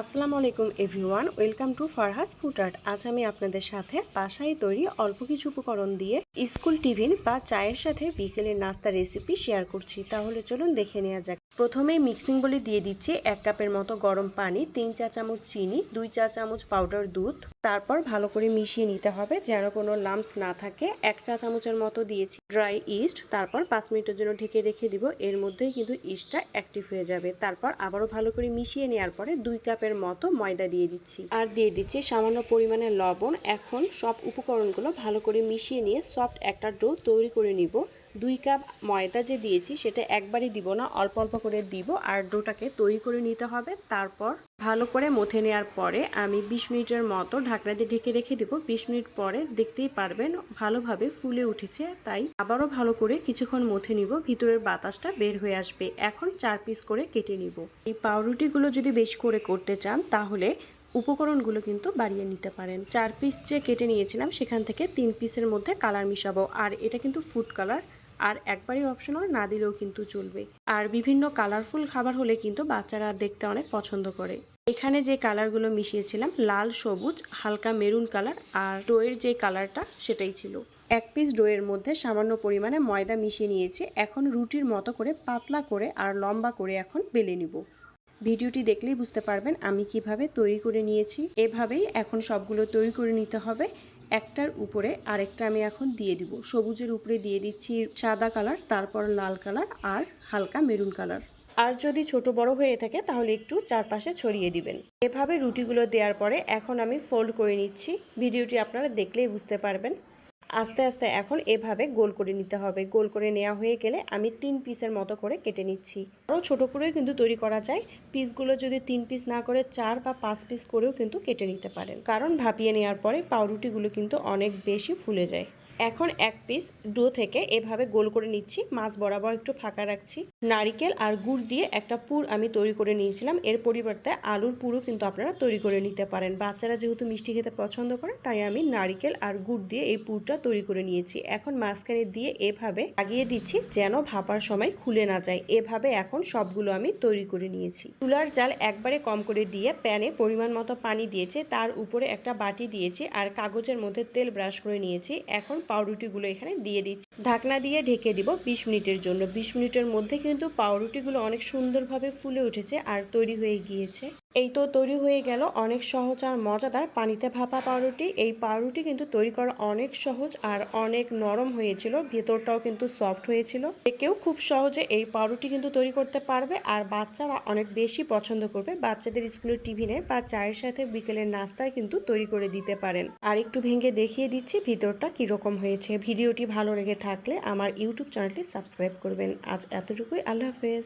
আসসালামু আলাইকুম everyone, welcome to Farha's food art. আজ আমি আপনাদের সাথে বাসায় তৈরি অল্প কিছু উপকরণ দিয়ে স্কুল টিফিন বা চায়ের সাথে বিকেলের নাস্তা রেসিপি শেয়ার করছি। তাহলে চলুন দেখে নেওয়া যাক। প্রথমে মিক্সিং বলে দিয়ে দিচ্ছি এক কাপের মতো গরম পানি, তিন চা চামচ চিনি, দুই চা চামচ পাউডার দুধ। তারপর ভালো করে মিশিয়ে নিতে হবে যেন কোনো লাম্পস না থাকে। এক চা চামচের মতো দিয়েছি ড্রাই ইস্ট তারপর পাঁচ মিনিটের জন্য ঢেকে রেখে দিব। এর মধ্যেই কিন্তু ইস্টটা অ্যাক্টিভ হয়ে যাবে। তারপর আবারও ভালো করে মিশিয়ে নেওয়ার পরে দুই কাপের মতো ময়দা দিয়ে দিচ্ছি। আর দিয়ে দিচ্ছি সামান্য পরিমাণে লবণ। এখন সব উপকরণগুলো ভালো করে মিশিয়ে নিয়ে সফট একটা ডো তৈরি করে নিব। দুই কাপ ময়দা যে দিয়েছি, সেটা একবারই দিব না, অল্প অল্প করে দিব। আর ডোটাকে তৈরি করে নিতে হবে। তারপর ভালো করে মথে নেওয়ার পরে আমি বিশ মিনিটের মতো ঢাকনা দিয়ে ঢেকে রেখে দিব। বিশ মিনিট পরে দেখতেই পারবেন ভালোভাবে ফুলে উঠেছে। তাই আবারও ভালো করে কিছুক্ষণ মথে নিব। ভিতরের বাতাসটা বের হয়ে আসবে। এখন চার পিস করে কেটে নিব। এই পাউরুটিগুলো যদি বেশি করে করতে চান, তাহলে উপকরণগুলো কিন্তু বাড়িয়ে নিতে পারেন। চার পিস যে কেটে নিয়েছিলাম, সেখান থেকে তিন পিসের মধ্যে কালার মিশাবো। আর এটা কিন্তু ফুড কালার। আর একবারই অপশনাল না দিলেও কিন্তু চলবে। আর বিভিন্ন কালারফুল খাবার হলে কিন্তু বাচ্চারা দেখতে অনেক পছন্দ করে। এখানে যে কালারগুলো মিশিয়েছিলাম, লাল, সবুজ, হালকা মেরুন কালার আর ডোয়ের যে কালারটা সেটাই ছিল। এক পিস ডোয়ের মধ্যে সামান্য পরিমাণে ময়দা মিশিয়ে নিয়েছি। এখন রুটির মতো করে পাতলা করে আর লম্বা করে এখন বেলে নিব। ভিডিওটি দেখলেই বুঝতে পারবেন আমি কীভাবে তৈরি করে নিয়েছি। এভাবেই এখন সবগুলো তৈরি করে নিতে হবে। একটার উপরে আরেকটা আমি এখন দিয়ে দিব। সবুজের উপরে দিয়ে দিচ্ছি সাদা কালার, তারপর লাল কালার আর হালকা মেরুন কালার। আর যদি ছোট বড় হয়ে থাকে তাহলে একটু চারপাশে ছড়িয়ে দিবেন। এভাবে রুটিগুলো দেওয়ার পরে এখন আমি ফোল্ড করে নিচ্ছি। ভিডিওটি আপনারা দেখলেই বুঝতে পারবেন। আস্তে আস্তে এখন এভাবে গোল করে নিতে হবে। গোল করে নেওয়া হয়ে গেলে আমি তিন পিসের মতো করে কেটে নিচ্ছি। আরও ছোটো করেও কিন্তু তৈরি করা যায়। পিসগুলো যদি তিন পিস না করে চার বা পাঁচ পিস করেও কিন্তু কেটে নিতে পারেন। কারণ ভাপিয়ে নেওয়ার পরে পাউরুটিগুলো কিন্তু অনেক বেশি ফুলে যায়। এখন এক পিস ডো থেকে এভাবে গোল করে নিচ্ছি। মাছ বরাবর একটু ফাঁকা রাখছি। নারিকেল আর গুড় দিয়ে একটা পুর আমি তৈরি করে নিয়েছিলাম। এর পরিবর্তে আলুর পুরও কিন্তু আপনারা তৈরি করে নিতে পারেন। বাচ্চারা যেহেতু মিষ্টি খেতে পছন্দ করে, তাই আমি নারিকেল আর গুড় দিয়ে এই পুরটা তৈরি করে নিয়েছি। এখন মাঝখানে দিয়ে এভাবে লাগিয়ে দিচ্ছি যেন ভাপার সময় খুলে না যায়। এভাবে এখন সবগুলো আমি তৈরি করে নিয়েছি। চুলার জাল একবারে কম করে দিয়ে প্যানে পরিমাণ মতো পানি দিয়েছে। তার উপরে একটা বাটি দিয়েছি আর কাগজের মধ্যে তেল ব্রাশ করে নিয়েছি। এখন পাউরুটিগুলো এখানে দিয়ে দিচ্ছি। ঢাকনা দিয়ে ঢেকে দিব বিশ মিনিটের জন্য। বিশ মিনিটের মধ্যে কিন্তু পাউরুটিগুলো অনেক সুন্দরভাবে ফুলে উঠেছে আর তৈরি হয়ে গিয়েছে। এই তো তৈরি হয়ে গেল অনেক সহজ আর মজাদার পানিতে ভাপা পাউরুটি। এই পাউরুটি কিন্তু তৈরি করা অনেক সহজ আর অনেক নরম হয়েছিল। ভেতরটাও কিন্তু সফট হয়েছিল। কেউ খুব সহজে এই পাউরুটি কিন্তু তৈরি করতে পারবে আর বাচ্চারা অনেক বেশি পছন্দ করবে। বাচ্চাদের স্কুলের টিফিনে বা চায়ের সাথে বিকেলের নাস্তায় কিন্তু তৈরি করে দিতে পারেন। আর একটু ভেঙে দেখিয়ে দিচ্ছি ভিতরটা কীরকম হয়েছে। ভিডিওটি ভালো লেগে থাকলে আমার ইউটিউব চ্যানেলটি সাবস্ক্রাইব করবেন। আজ এতটুকুই। আল্লাহ হাফেজ।